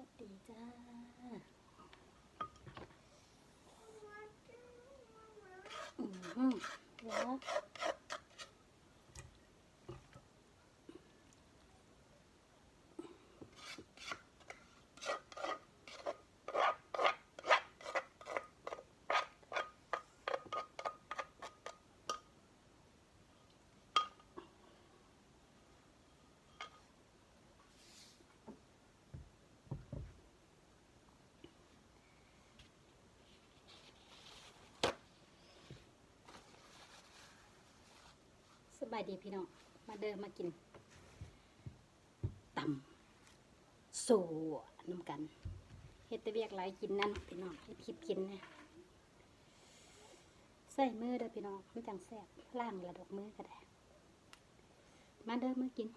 วัสดีจ้าอืมเดี๋ยวายดีพี่น้อง มาเดินมากินตำสู่น้ำกันเฮ็ดตะเบียกหลายกินนั่นพี่น้องเฮ็ดคลิปกินนะใส่มือเด้อพี่น้องมันจังแซ่บล่างระดกมือก็ได้ มาเดินมากิน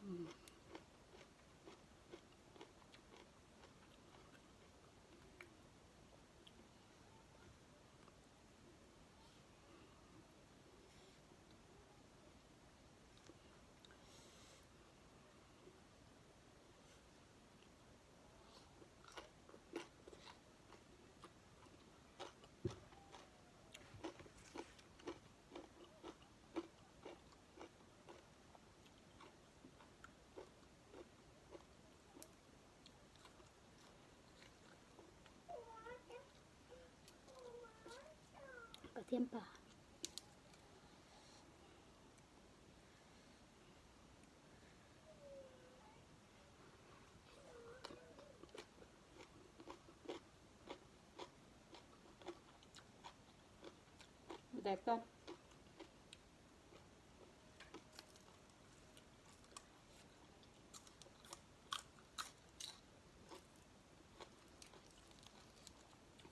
อืม กระเทียมป่าแดกก่อน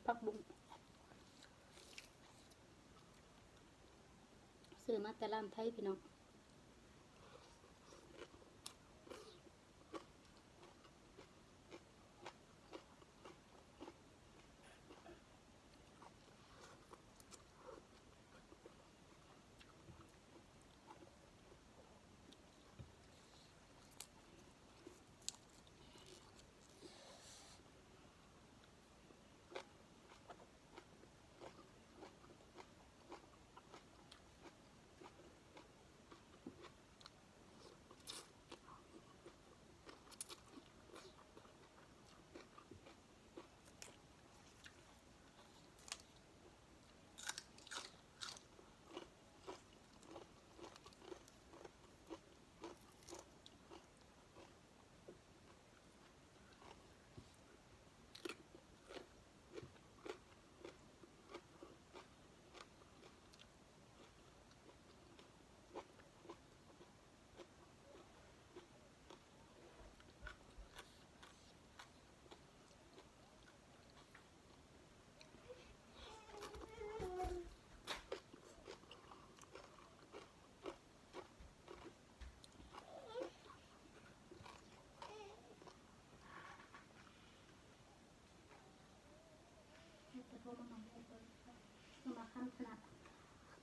ผักบุ้งซื้อ มาตะล่ามไทยพี่น้อง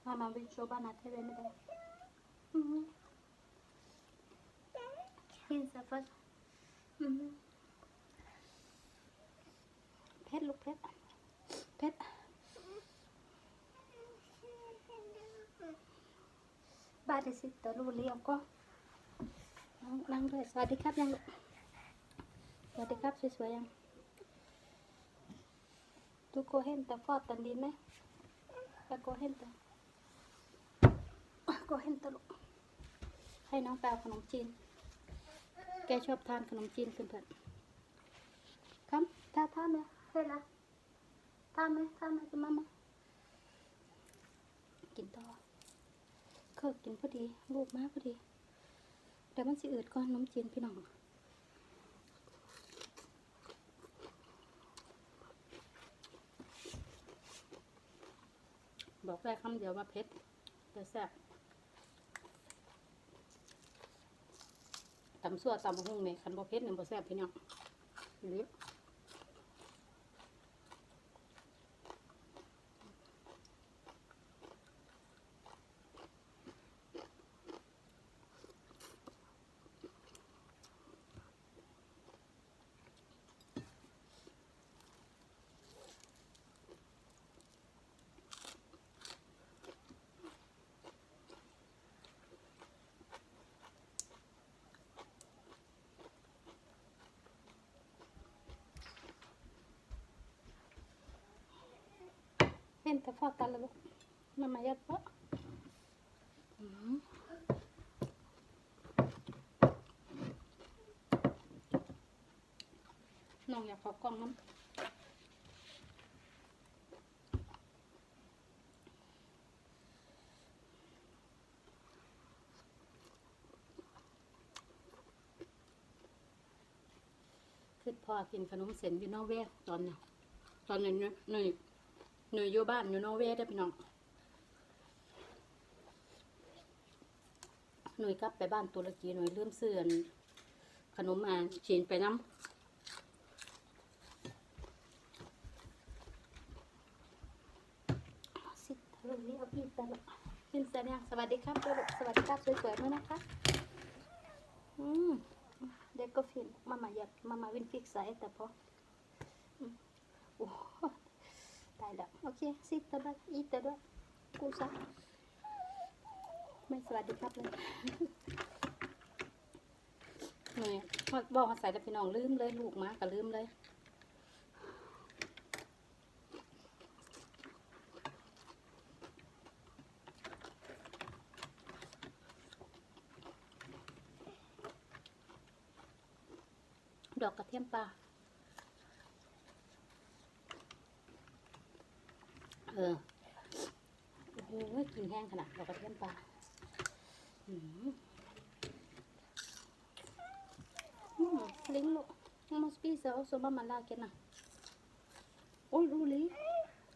Mamma vill jobba med TV med dig. Mm. Hilsa först. Mm. เพชรลูกเพชรเพชรบานเดสิตรูเลี้ยงก็นั่งด้วยสวัสดีครับยัง สวัสดีครับสวยๆยัง ทุกคนเห็นแต่ฟอดตันดินไหมแล้วก็เห็นแต่ก็เห็นแต่ลูกให้น้องแปลขนมจีน แกชอบทานขนมจีนเพื่อนๆครับถ้าทานไหมเฮ้ยละทานไหมทานไหมคุณมามากินต่อเคยกินพอดี ลูกมากพอดีแต่มันสิอืดก่อนขนมจีนพี่น้อง บอกได้คำเดียวว่าเผ็ดแต่แซ่บตำซั่วตำหุ่งเนี่ยคันบ่เผ็ดเนี่ยบ่แซ่บพี่น้องหรือ ห็นแต่พอตาละลูกมามายัดเพาน้องอยากขอกล้องน้ำคือพอกินขนมเส้นอยู่นอกเวทตอนเนี้ยตอนนี้นุ่ย หนุ่ยอยู่บ้านอยู่นอกเวทได้อพี่น้องหน่วยกลับไปบ้านตุรกีหน่วยเริ่มเสื่อนขนมมาฉีนไปน้ำสิทะลุนี้เอาพี่ตลอดขึ้นแสดงสวัสดีครับตัวลูกสวัสดีครับสวยๆมั้ยนะคะอืมเด็กก็ฟินมามาหยัดมามาวินฟิกใส่แต่พออืมโอ้ตายแล้ว โอเคสิตะบักอีตะด้วยกูซะไม่สวัสดีครับเลยนี่พอบอกมาใส่แล้วพี่น้องลืมเลยลูกมาก็ลืมเลยดอกกระเทียมปลา เออโอ้โหกินแห้งขนาดดอกกระเทียมปลาอืมลิงลูกมาสปีเซลโซบามาลาเกนะโอ้ยรู้ลิ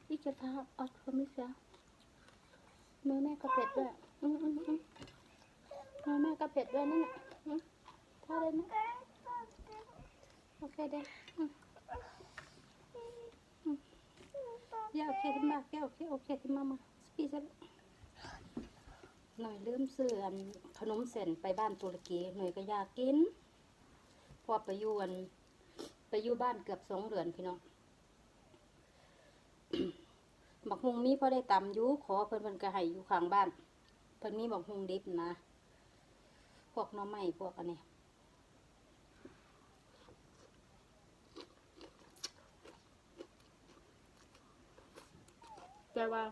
อีกจะทาอัดฟมิเฟียมือแม่ก็เผ็ดด้วยอืมอืมอืมมือแม่ก็เผ็ดด้วยนั่นแหละอืมทาเลยนะโอเคเด้อืมอืม Ja, okej, det märker jag. Okej, okej till mamma. Spisa. หน่อยลืมซื้ออันขนมเส้นไปบ้านตุรกีหน่อยก็อยากกินพอไปอยู่อันไปอยู่บ้านเกือบสองเดือนพี่น้องบักฮุงมีพอได้ตำยูขอเพิ่นเพิ่นก็ให้อยู่ข้างบ้าน เพิ่นมีบักฮุงดิบนะ พวกน้อไม้พวกอันนี้ แต่ว่า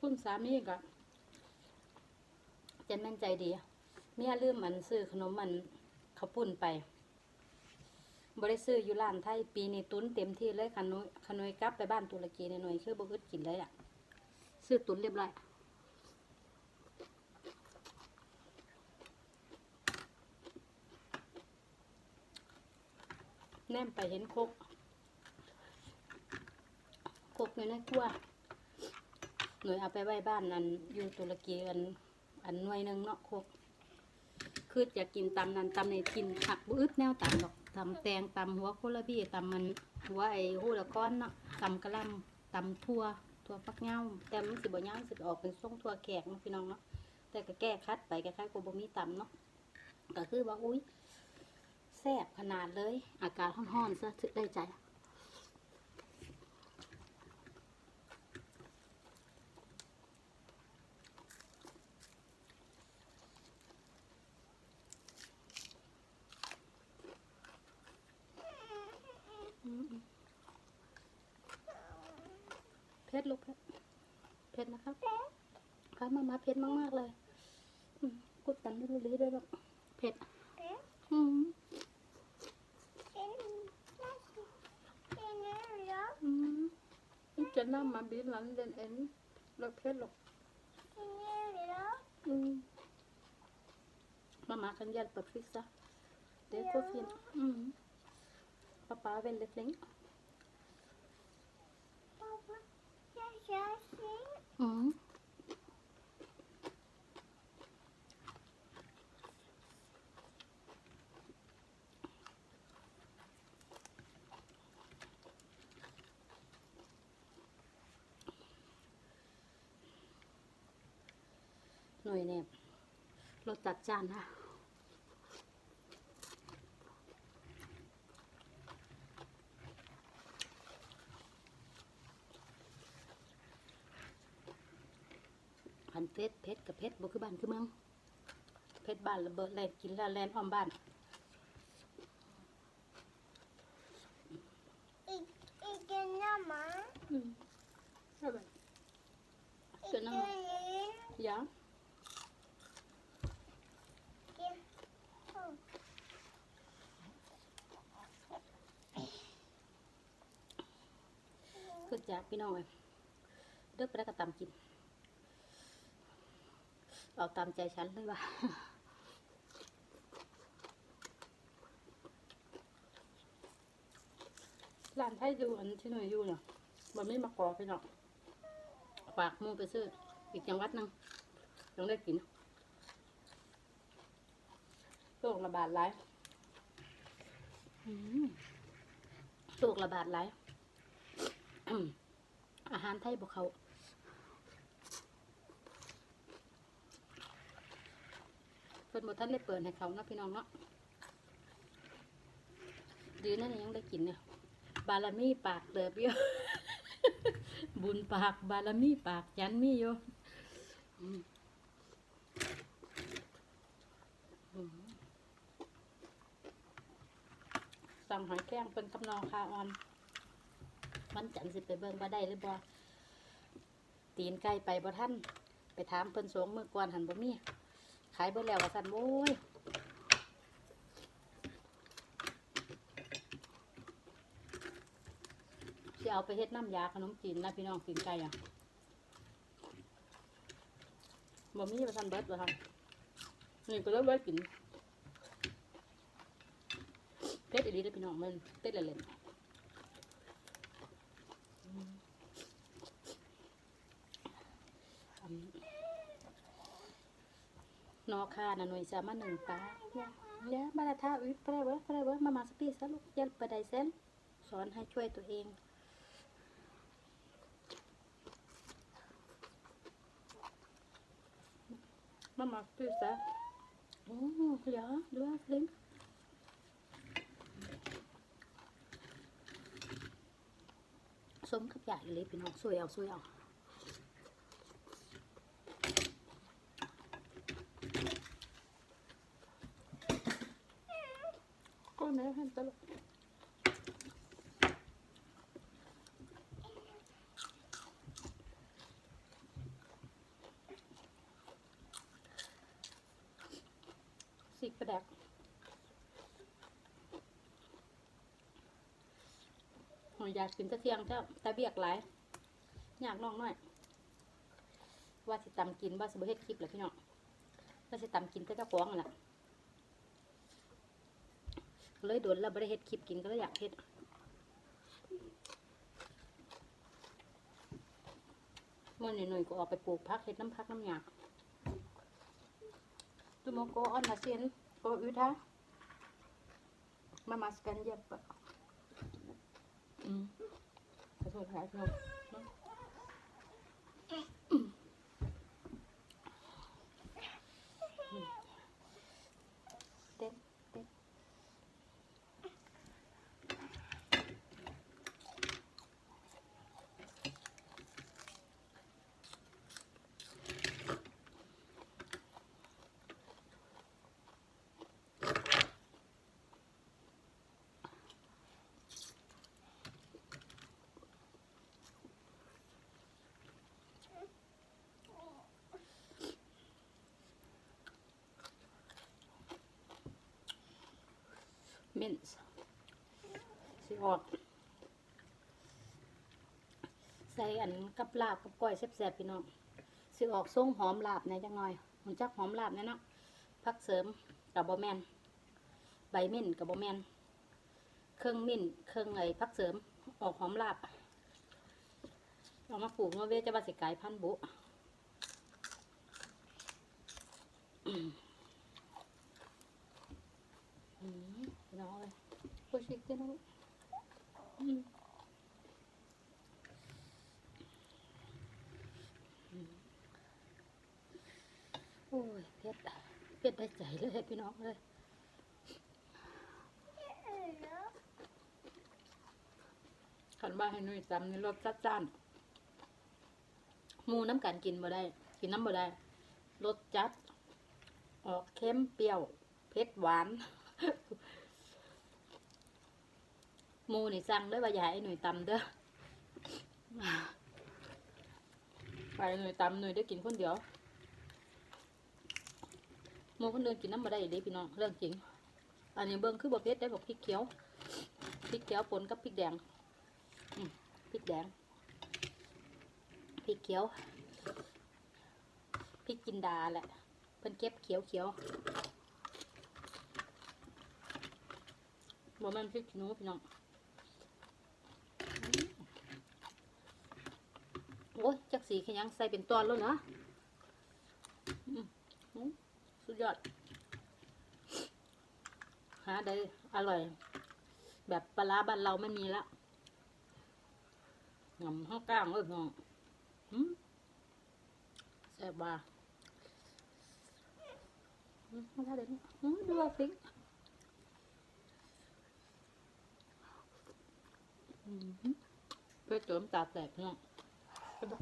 คุณสามีก็จะแม่นใจดี เมียลืมมันซื้อขนมมันขาวปุ่นไปบริซื้ออยู่ร้านไทยปีนี้ตุ้นเต็มที่เลยขนุยขนุยกลับไปบ้านตุรกีในหน่วยคือบ่อึดกินเลยอะ ซื้อตุ้นเรียบร้อยแนมไปเห็นโคก โคกอยู่ในครัวหน่วยเอาไปไว้บ้านอันอยู่ตุรกีอันอันหน่วยหนึ่งเนาะโคกคืออยากกินตำนั้นตำในกินผักบอึดแนวตำดอกตำแตงตำหัวโคลาบี้ตำมันหัวไอ้หูละก้อนเนาะตำกระลำตำทั่วทั่วฟักเงาแต่มันสิบ่เงามันสิออกเป็นทรงทั่วแขกพี่น้องเนาะแต่ก็แก้คัดไปคล้ายๆกับบ่มีตำเนาะก็คือว่าอุ้ยแซ่บขนาดเลย อากาศร้อนๆซะถึงได้ใจ อืมเผ็ดลูกเผ็ดเผ็ด นะครับพรมามาเผ็ดมากมากเลยกุดตันไม่รู้ลีด้วยหรอกเผ็ดอืมจะนั่งมาบีหลังเดนเอ็นหลอกเผ็ดหรอกมามากันยันเปิดฟิกซะเด็กก็ฟินอืมป้าป้าเป็นเล็กเล็ก หน่วยเนี่ยรสจัดจานค่ะ เพชรเพชรกับเพชรบ่คือบ้านคือเมืองเพชรบ้านระเบิดแลนกินล้แลนอ้อมบ้านอีกอีกกินน้ำมาอืมอร่อยอีกกินน้ำยังกินคือจากพี่น้องเลยเลิกไปแล้วก็ตามกิน เอาตามใจฉันเลยว่าร้านไทยอยู่อันที่หน่วยอยู่เนี่ยมันไม่มากอพี่น้องฝากหมูไปซื้อ อีกจังหวัดหนึงต้องได้กินโรคระบาดหลายอืมโรคระบาดหลายอืมอาหารไทยบอกเขา พิ่นบ่ท่านได้เปิดให้เขาเนาะพี่น้องเนาะดีนั่นยังได้กินเนี่ยบารมีปากเติบอยู่บุญปากบารมีปากยันมีอยู่อืมอืมสั่งหอยแครงเป็นกำนองคาออน วันจันทร์สิไปเบิ่งบ่ได้หรือบ่ตีนไก่ไปบ่ท่านไปถามเพิ่นสงมือก่อนหันบ่มี ขายเบิดแล้วว่าซั่นโว้ยสิเอาไปเฮ็ดน้ำยาขนมจีนนะพี่น้องตีนไก่อะบ่มีว่าซั่นเบิดว่าซั่นนี่ก็เลยไว้กินเผ็ดอีหลีเด้อพี่น้องมันเผ็ดเล่นๆ นอคานะหน่วยจะมาหนึ่งปลาเนี่ยเนี่ยมาละท่าอุ้ยปได้เว้ยไปได้เว้ยมามาสปีซะลูกยันไปไดเส้นสอนให้ช่วยตัวเองมามาสปีซะโอ้เดี๋ยวดูว่าฟลิง สมกับใหญ่เลยพี่น้องสวยเอาสวยเอา ก็ไม่ได้เห็นตลกสีกระแดกหอยากกินตะเทียงเจ้าตาเบียกหลายอยากน้องหน่อย ว่าสิตำกินว่าสิบเฮ็ดคลิปแหละพี่น้องว่าสิตำกินแต่เจ้าของนั่นแหละ เลยโดนแล้วไม่ได้เฮ็ดคลิปกินก็เลยอยากเฮ็ดมันหน่อยๆก็ออกไปปลูกพักเฮ็ดน้ำพักน้ำหยาตุโมโกออนมาเซนโกอุทามามาสกันเย็บอะอืมขอโทษค่ะพี่น้องเต้นเต้น มินสิออกใส่อันกับลาบกับก้อยแซ่บๆพี่น้องสิออกทรงหอมลาบในจังหน่อยมันจักหอมลาบแน่เนาะพักเสริมกับบอแมนใบมิ่นกับบอแมนเครื่องมิ่นเครื่องไอ้พักเสริมออกหอมลาบเอามาปลูกเมื่อเวจะบาสิกายพันบุอืม น้องเลยโคชิกเจ้าน้องอืมอืมโอ้ยเพชรเพชรได้ใจเลยพี่น้องเลยขันบ้านให้นุ่ยจำในรสจัดจ้านมูน้ำกันกินบ่ได้ กินน้ำบ่ได้รสจัด ออกเค็มเปรี้ยว เผ็ดหวาน มูนี่สั่งด้อว่าอย่าให้หนุ่ยตำเด้อไปหนุ่ยตำหนุ่ยได้กินคนเดียวมูคนเดินกินน้ำมาได้เด้พี่น้องเรื่องจริง อันนี้เบิ้งคือบ่เผ็ดได้บอกพริกเขียวพริกเขียวปนกับพริกแดงพริกแดงพริกเขียวพริกจินดาแหละเพิ่นเก็บเขียวเขียวบ่แม่นพริกขี้หนูพี่น้องอืม โอ้ยจักสีขยังใส่เป็นตอนแล้วนะสุดยอด หาได้อร่อย แบบปลาบ้านเราไม่มีล้วงำห้างกลางเลยน้องหืมแซ่บบ้าไม่ได้เลยดูว่าฟิเพื่อเติมตาแตกเน้อง ปะ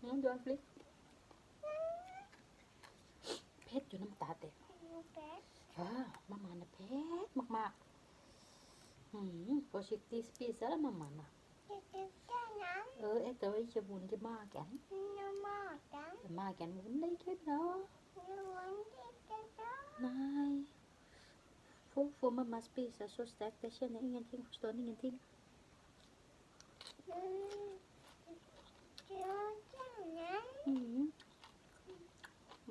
อืมดูว่าฟิกเพชรอยู่น้ำตาแตก เป็ด อ่ามาม่านะเผ็ดมากๆอืมförsiktigt spisa det mamma. จะกินแค่นั้น Ö, äter inte ont i magen. น้ำมากจัง Magen ont ligger bra. น้ำมันที่จะต้อง Nej. Får, får mamma spisa så starkt? Jag känner ingenting, förstår ni ingenting? อืมเดี๋ยวแค่นั้น Mm.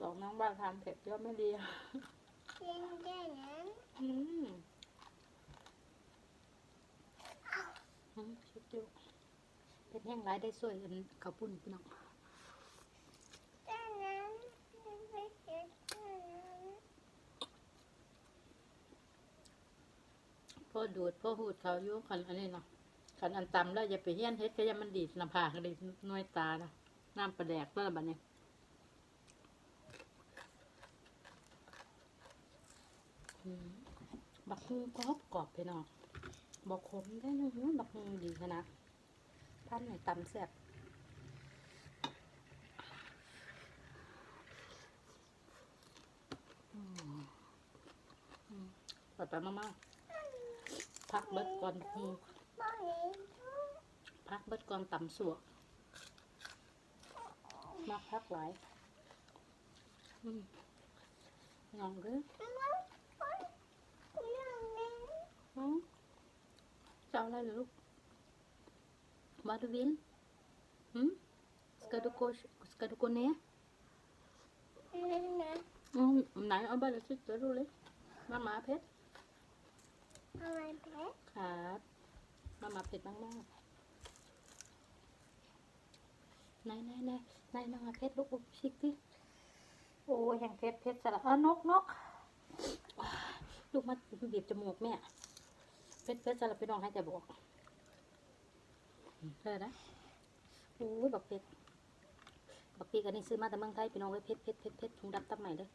บอกน้องว่าทานเผ็ดเยอะไม่ดีกินแค่นั้นอืมอืมชุดเดียวเป็นแห้งร้ายได้สวยอันข้าวปุ้นพี่น้องแค่นั้นไม่กินแค่นั้นพ่อดูดพ่อหูดเขาอยุ่ขันอันนี้เนาะ ขันอันตำแล้วอย่าไปเฮี้ยนเฮ็ดก็ยังมันดีดน้ำผากเลยน้อยตานะน้ำประแดกเมื่อบัดนี้อืมบักฮุงกรอบกรอบไปเนาะบอกขมได้เนาะบักฮุงดีขนาดพันไหนตำแซ่บอืมอืมปลดไปมากๆพักเบิดก่อนบักฮุงไม่เห็นทุก พักเบิดก่อนตำสัวมากพักหลายอืมลองดูมันมันเรื่องนี้อืมจะเอาอะไรเหรอลูก Vad du vill? Mm? Ska du gå, ska du gå ner? นี่นะ Mm, nej, jag bara tyckte det var roligt. Mamma har pett. อะไรเป็ดครับ มามาเผ็ดมากมากนายนายนายนายมามาเผ็ดลูกลูกชิกดิโอ้ยยังเผ็ดเผ็ดสละเออนกนกลูกมาบีบจมูกแม่เผ็ดเผ็ดสละไปน้องให้ใจบอกเธอนะโอ้ยบักเผ็ดบักปีกันนี่ซื้อมาแต่เมืองไทยพี่น้องไว้เผ็ดเผ็ดเผ็ดเผ็ดถุงดำตับใหม่เลย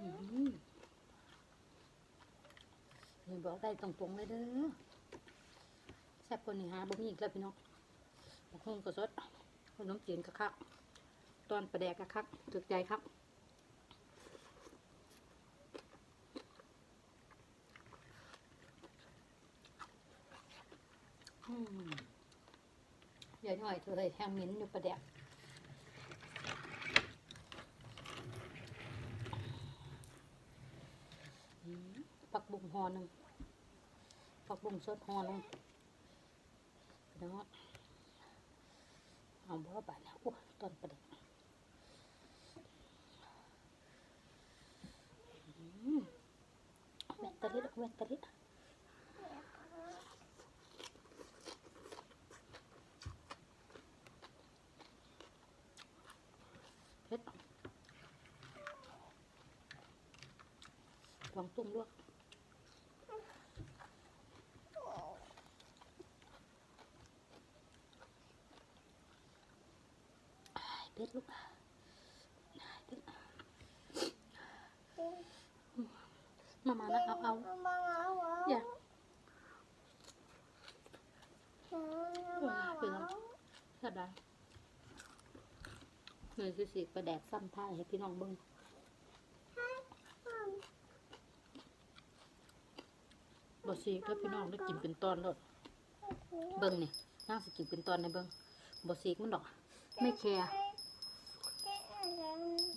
อืม นี่บอกได้ตรงๆเลยเด้อแซ่บคนนี้หาบ่มีอีกแล้วพี่น้องบักฮุ่งก็สดขนมจีนก็คักตอนประแดกก็คักถึกใจครับเดี๋ยวหน่อยเธอเลยแทงมิ้นอยู่ประแดกผักบุ้งห่อหนึ่ง ผักบุ้งสดห่อนึ่งพี่น้องเอาบ่บาดนะโอ้ต้นประเด็กอืมแม่ตะลิดแม่ตะลิดเผ็ดลองตุ้มลวก เพชร ลูกเพชรมามานะเอาเอามาเอาเอาอย่ามาเอาเป็นไรสบายเงินสิสิไปแดกซ้ำท่ายให้พี่น้องเบิ้งบอสีถ้าพี่น้องได้กินเป็นตอนแล้วเบิ้งนี่นั่งสิกินเป็นตอนในเบิ้งบอสีกมันดอก ไม่แคร์ แค่อะไร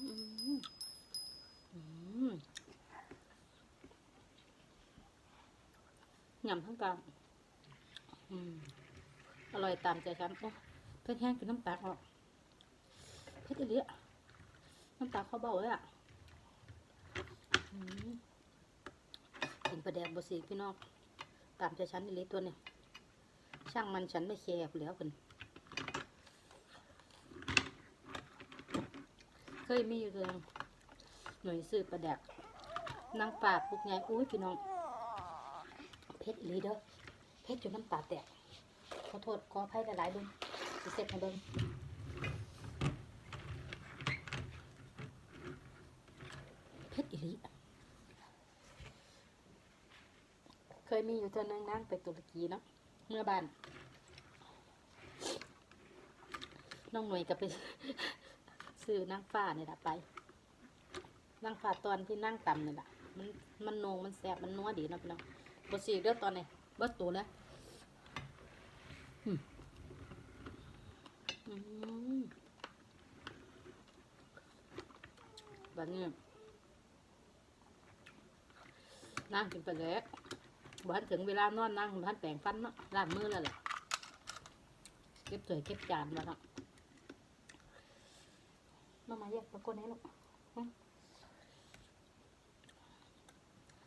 อืมอืมห ยำทั้งกลางอืมอร่อยตามใจฉันโอ้เพื่อนแห้งกินน้ำตาลออกเพื่อนอีเลียน้ำตาลเขาเบาเลยอะกินปลาแดกบสีพี่น้องตามใจฉันอีเลีตัวเนี่ยช่างมันฉันไม่แคร์แล้วกันเคยมีอยู่เรื่องหน่วยซื้อปลาแดกนางปากปุกไงอุ้ยพี่น้อง เพชรอีหลีเด้อเพชรจนน้ำตาแตก ขอโทษขออภัยหลายๆเบิ้งสิเสร็จให้เบิ้งเพชรอีหลีเคยมีอยู่เท่านึงนั่งไปตุรกีเนาะเมื่อบ้านน้องหน่วยก็ไปซื้อนางฟ้าเนี่ยแหละไปนางฟ้าตอนที่นั่งต่ำเนี่แหละมันมันโนงมันแสบมันนัวดีเนาะพี่น้อง บสีเด้อตอนนี้เบิดตัวแล้วอืมอืมแบบนี้นั่งกินไปแล้วบ้านถึงเวลานอนนั่งบ้านแปลงฟันเนาะล้างมือแล้วแหละเก็บถ้วยเก็บจานมาเนาะมามาแยกตะโกนให้ลูก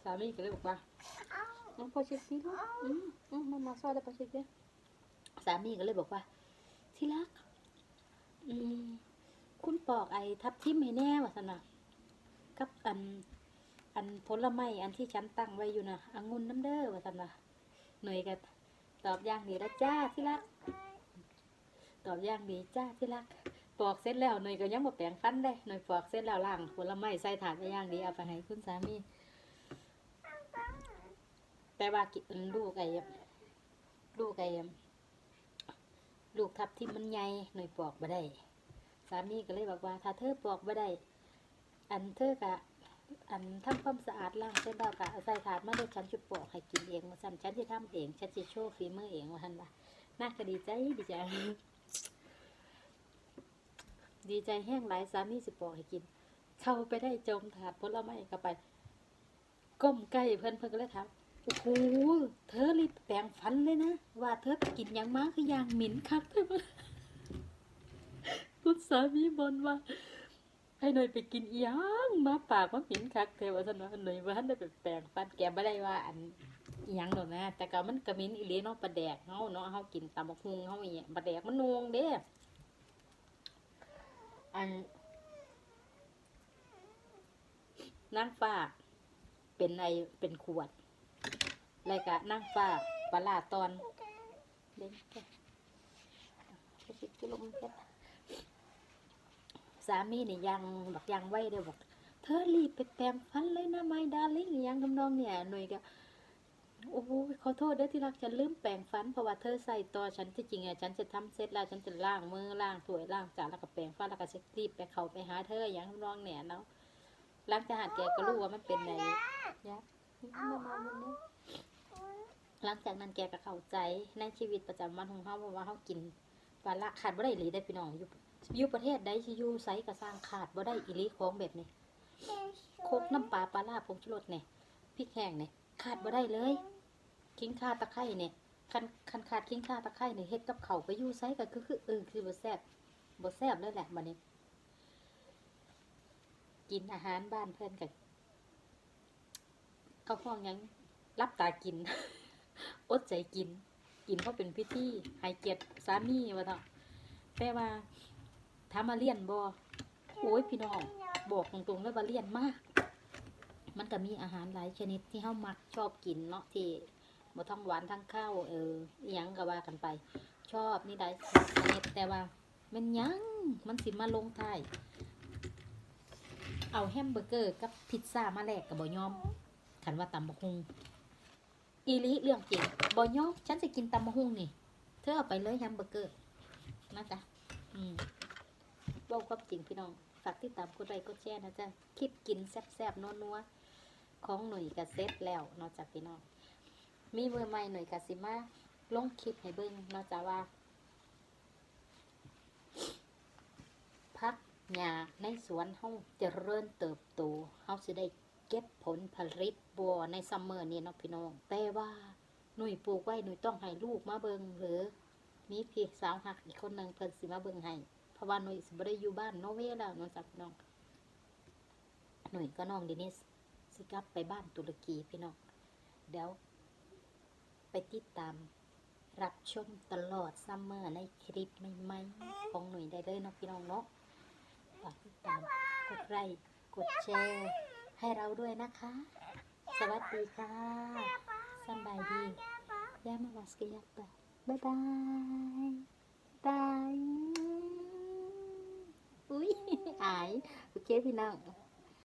สามีก็เลยบอกว่า น้องพอเช็ดสิลูกอืมอืมมามาซอยได้พอเช็ดเนี่ยสามีก็เลยบอกว่า ที่รัก อืมคุณปอกไอ้ทับทิมให้แน่ว่าสนะกับอัน อันผลไม้อันที่ฉันตั้งไว้อยู่นะองุ่นน้ำเด้อว่าสันว่าหน่วยก็ตอบอย่างดีแล้วจ้าที่รัก ตอบอย่างดีจ้าที่รักปอกเสร็จแล้วหน่วยก็ยังบ่แปลงฟันได้หน่วยปอกเสร็จแล้วล้างผลไม้ใส่ถาดไว้อย่างดีเอาไปให้คุณสามี แต่ว่ากินลูกไอ้ลูกไอ้ลูกทับที่มันใหญ่หน่อยปอกบ่ได้สามีก็เลยบอกว่า ถ้าเธอปอกบ่ได้อันเธอกะอันทำความสะอาดล้างเส้นดากะใส่ถาดมาด้วยฉันจะปอกให้กินเองมาสั่นฉันจะทำเองฉันจะโชว์ฝีมือเองว่าท่านว่าน่าก็ดีใจดีใจดีใจแห้งหลายสามีสิปอกให้กิน เข้าไปได้จมถาดผลไม้เข้าไป ก้มใกล้เพื่อนเพื่อนก็เลยถาม โอ้โหเธอรีบแปรงฟันเลยนะ ว่าเธอกินยังมาคือยางหมิ่นคักเธอมคุณสามีบนว่า ให้หน่อยไปกินอียังมาปากมาหมิ่นคักเธอว่าฉันว่าหน่อยว่าได้ไปแปรงฟันแกไม่ได้ว่าอันอียังหรอกนะ แต่ก็มันกระมิ้นอีหลีเนาะปลาแดกเฮาเนาะเฮากินตำบักฮุงเฮาอีหยังปลาแดกมันนวงเด้อันนางฟ้าเป็นไอเป็นขวด รายการนั่งฟ้าปลาร้าตอนเล่นแค่สิกิโลเมตรสามีนี่ยังบอกยังไว้เดียวบอกเธอรีบไปแปรงฟันเลยนะไม่ดาริ่งยังทำนองเนี่ยหน่วยก็โอ้โหขอโทษเด้อที่รักฉันลืมแปรงฟันเพราะว่าเธอใส่ต่อฉันที่จริงอะฉันจะทำเสร็จแล้วฉันจะล้างมือล้างถ้วยล้างจานแล้วก็แปรงฟันแล้วก็เช็ครีบไปเขาไปหาเธออย่างทำนองเนี่ยเนาะล้างจานแกก็รู้ว่ามันเป็นไงยะมามาเนี่ย หลังจากนั้นแกก็เข้าใจในชีวิตประจำวันของเขาเพราะว่าเขากินปลาละขาดบ่ได้หลีได้พี่น้องอยู่อยู่ประเทศใดที่อยู่ไซก็สร้างขาดบ่ได้อีลีของแบบนี้โคกน้ำปลาปลาล่าผงชูรสเนี่ยพริกแห้งเนี่ยขาดบ่ได้เลยขิงข่าตะไคร้เนี่ยคันคันขาดขิงข่าตะไคร้เนี่ยเฮ็ดกับเขาไปอยู่ไซก็คือคือเออคือบ่แซ่บบ่แซ่บเลยแหละบัดนี้ กินอาหารบ้านเพื่อนกันเขาห้องยังรับตากิน อดใจกิน กินเขาเป็นพิธีให้เกียรติสามีว่าเนาะแต่ว่าถามมาเลียนบ่โอ้ยพี่น้อง บอกตรงๆเลยว่าเลียนมาก มันก็มีอาหารหลายชนิดที่เฮามักชอบกินเนาะที่บ่ทั้งหวานทั้งข้าวเอออยังก็ว่ากันไป ชอบนี่ได้ชนิดแต่ว่ามันยังมันสิมาลงท้ายเอาแฮมเบอร์เกอร์กับพิซซ่ามาแลกกับบ่ยอมขันว่าตำบักฮุง อีลิเรื่องจริงบอยอฉันจะกินตำมะฮุ่งนี่ เธอเอาไปเลยแฮมเบอร์เกอร์นะจ๊ะอืมบอกความจริงพี่น้องฝากที่ตามกดไลค์กดแชร์นะจ๊ะคลิปกินแซ่บๆนัวๆของหน่วยกระเซ็ตแล้วนอกจากพี่น้องมีเบอร์ใหม่หน่วยกะสิมาลงคลิปให้เบิ่งนอกจากว่าพักหญ้าในสวนเฮาเจริญเติบโตเฮาสิได้ เก็บผลผลิตบัวในซัมเมอร์นี้เนาะพี่น้อง แต่ว่าหนุ่ยปลูกไว้หนุ่ยต้องให้ลูกมาเบิงหรือ มีพี่สาวหักอีกคนหนึ่งเพิ่นสิมาเบิงให้เพราะว่าหนุ่ยสิบ่ได้อยู่บ้านนอเวย์แล้วนาะจ้ะพี่น้อง หนุ่ยก็น้องเดนิสสิกลับไปบ้านตุรกีพี่น้องเดี๋ยวไปติดตามรับชมตลอดซัมเมอร์ในคลิปใหม่ๆของหนุ่ยได้เลยเนาะพี่น้องเนาะฝากติดตามกดไลค์กดแชร์ ให้เราด้วยนะคะ สวัสดีค่ะสบายดียามาวัสกยับไปบ๊ายบายบายอุ้ยอาย โอเคพี่น้อง